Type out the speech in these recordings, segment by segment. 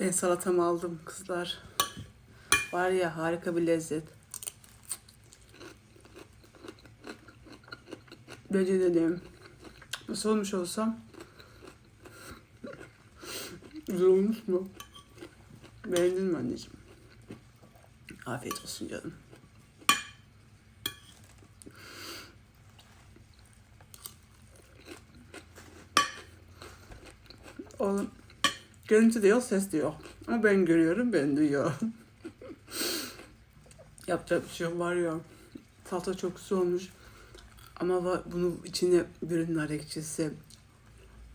Ben salatamı aldım kızlar. Var ya harika bir lezzet. Bence dedim. Nasıl olmuş olsam? Güzel olmuş mu? Beğendin mi anneciğim? Afiyet olsun canım. Oğlum görüntü de yok, ses de yok. Ama ben görüyorum, ben duyuyorum. Yapacak bir şey var ya. Salata çok güzel olmuş. Ama var, bunu içine bir nar ekşisi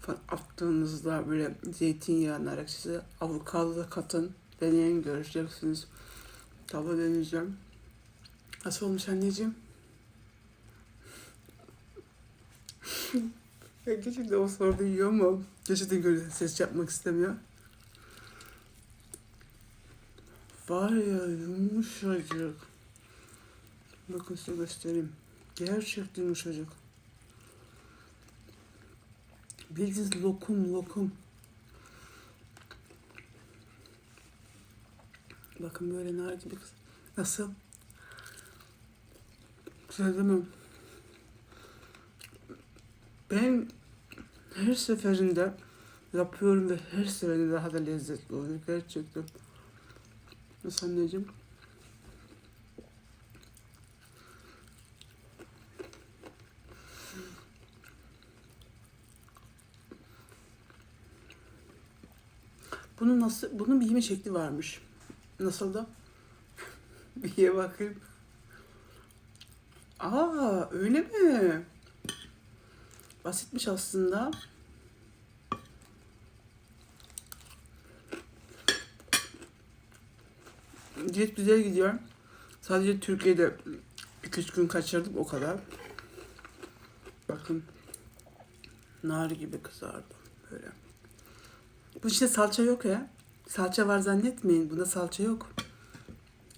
attığınızda böyle zeytinyağı nar ekşisi, avokado katın. Deneyin göreceksiniz. Tava deneyeceğim. Nasıl olmuş anneciğim? Ya Gerçekten o soruda yiyor ama gerçekten böyle ses yapmak istemiyor. Var ya yumuşacık. Bakın size göstereyim. Gerçekten yumuşacık. Bildiğiniz lokum lokum. Bakın böyle nar gibi kız. Nasıl? Güzel? Ben her seferinde yapıyorum ve her seferinde daha da lezzetli oluyor gerçekten. Nasıl anneciğim? Bunun nasıl, bunun bir yeme şekli varmış. Nasıl da? bir ye bakayım. Aa, öyle mi? Basitmiş aslında. Diyet güzel gidiyor. Sadece Türkiye'de 2-3 gün kaçırdım o kadar. Bakın. Nar gibi kızardı. Böyle. Bu işte salça yok ya. Salça var zannetmeyin. Bunda salça yok.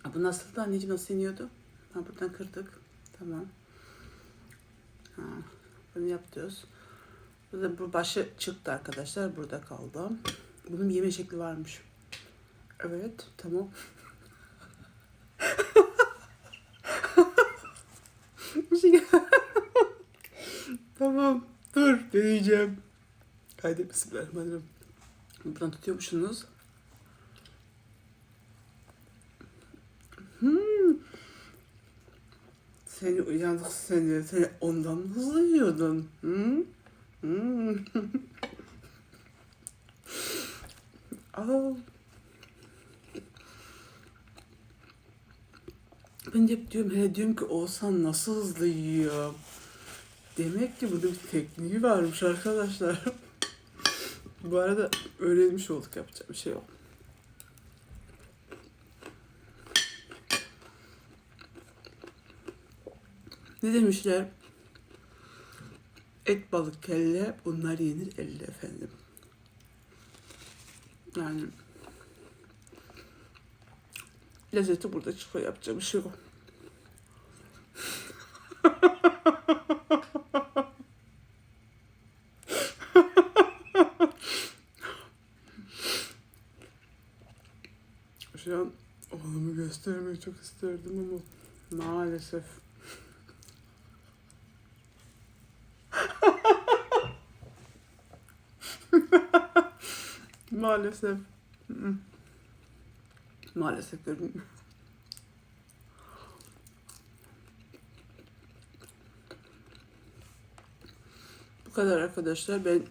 Ha, bu nasıl da anneciğim nasıl iniyordu? Ha, buradan kırdık. Tamam. Ha, bunu yapıyoruz. Burada bu başı çıktı arkadaşlar. Burada kaldı. Bunun yeme şekli varmış. Evet, tamam. Tamam, dur deneyeceğim. Haydi bismillahirrahmanirrahim. Buradan tutuyormuşsunuz. Seni uyandık seni. Seni ondan mı hızlı yiyordun? Hmm? Hmm. Aa. Ben hep diyorum, hele diyorum ki Oğuzhan nasıl hızlı yiyor? Demek ki bunun bir tekniği varmış arkadaşlar. Bu arada öğrenmiş olduk yapacak bir şey yok. Ne demişler? Et balık kelle bunlar yenir elle efendim. Yani lezzeti burada çıkıyor yapacak bir şey yok. Şu an oğlumu göstermeyi çok isterdim ama maalesef. Maalesef. Maalesef görünmüyor. Bu kadar arkadaşlar. Ben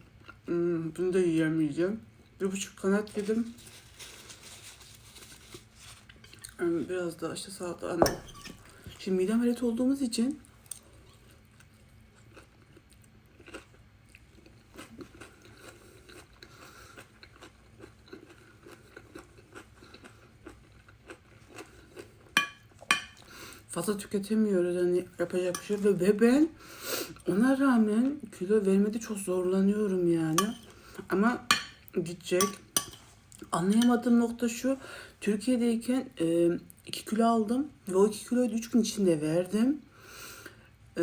hmm, bunu da yiyemeyeceğim. Bir buçuk kanat yedim. Biraz daha işte salata. Hani Şimdi mide ameliyatı olduğumuz için fazla tüketemiyoruz. Yani yapacak bir şey. Ve- Ve ben ona rağmen kilo vermede çok zorlanıyorum yani. Ama gidecek. Anlayamadığım nokta şu. Türkiye'deyken 2 kilo aldım. Ve o 2 kiloyu 3 gün içinde verdim. E,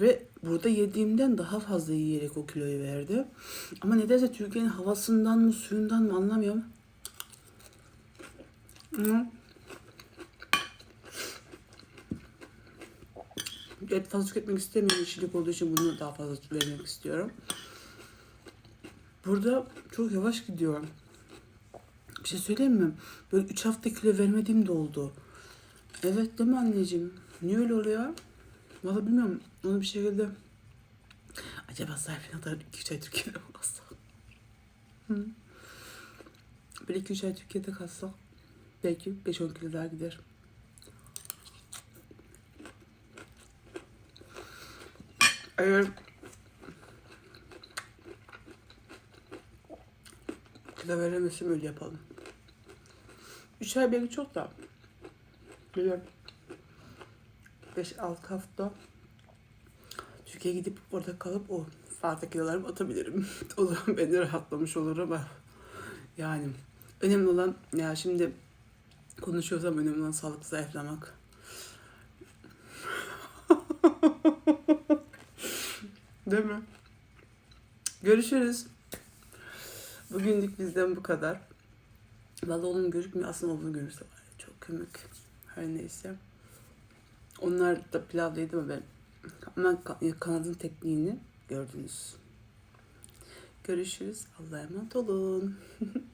ve burada yediğimden daha fazla yiyerek o kiloyu verdi. Ama nedense Türkiye'nin havasından mı suyundan mı anlamıyorum. Hı. Et fazla tüketmek istemiyorum. Yeşillik olduğu için bunu daha fazla vermek istiyorum. Burada çok yavaş gidiyor. Bir şey söyleyeyim mi? Böyle 3 hafta kilo vermediğim de oldu. Evet değil mi anneciğim? Niye öyle oluyor? Valla bilmiyorum. Onu bir şekilde... Acaba Sayfin kadar 2-3 ay Türkiye'de mi kalsak? Bir 2-3 ay Türkiye'de kalsak belki 5-10 kilo daha gider. Eğer kilo veremezsem öyle yapalım. 3 ay belki çok da. Biliyorum. 5-6 hafta Türkiye'ye gidip orada kalıp o fazla kilolarımı atabilirim. o zaman ben de rahatlamış olurum ama yani önemli olan ya şimdi konuşuyorsam önemli olan sağlıklı zayıflamak. Değil mi? Görüşürüz. Bugünlük bizden bu kadar. Vallahi oğlum gözükmüyor. Aslında oğlum görürse var ya çok komik. Her neyse. Onlar da pilavlıydı ama ben ka- kanadın tekniğini gördünüz. Görüşürüz. Allah'a emanet olun.